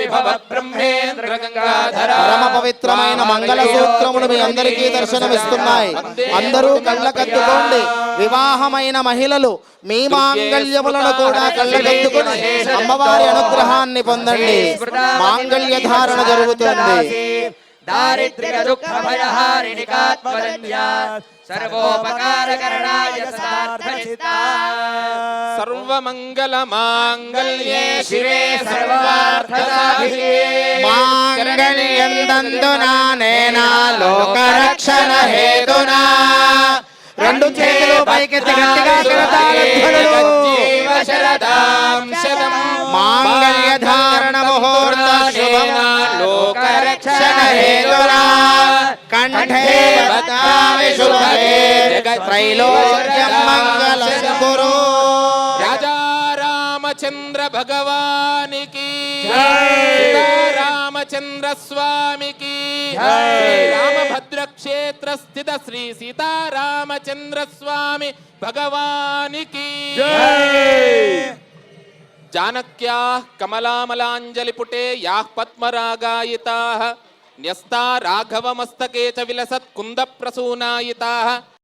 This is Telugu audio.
విభవ బ్రహ్మేంద్ర గంగాధరా పరమ పవిత్రమైన మంగళ సూత్రములు మీ అందరికీ దర్శనమిస్తున్నాయి. అందరూ కళ్ళకద్దుకోండి వివాహమైన మహిళలు మీ మాంగళ్యములను కూడా కళ్ళకద్దుకుని అమ్మవారి అనుగ్రహాన్ని పొందండి. మాంగళ్య ధారణ జరుగుతుంది. దారిద్ర్య దుఃఖ శివే సర్వార్థసాధికే మాంగళ్యందందునా నేనా లోకరక్షణ హేతునా రెండు చేతులు పైకెత్తి గట్టిగా కరతాళధ్వనులు. జీవ శరదాం శతం మాంగళ్య ధారణ ముహూర్త శుభం లోకరక్షణ హేతునా కంఠే బద్ధామి శుభే త్రైలోక్యం మంగళం కురు రాజా రామచంద్ర భగవానికి రామచంద్ర స్వామికి రామభద్ర క్షేత్ర స్థిత శ్రీ సీతారామచంద్ర స్వామి భగవానికి జానక్యా కమలామలాంజలిపుటే యా పద్మరాగాయితాః న్యస్తా రాఘవమస్తకే చ విలసత్ కుంద ప్రసూనాయితాః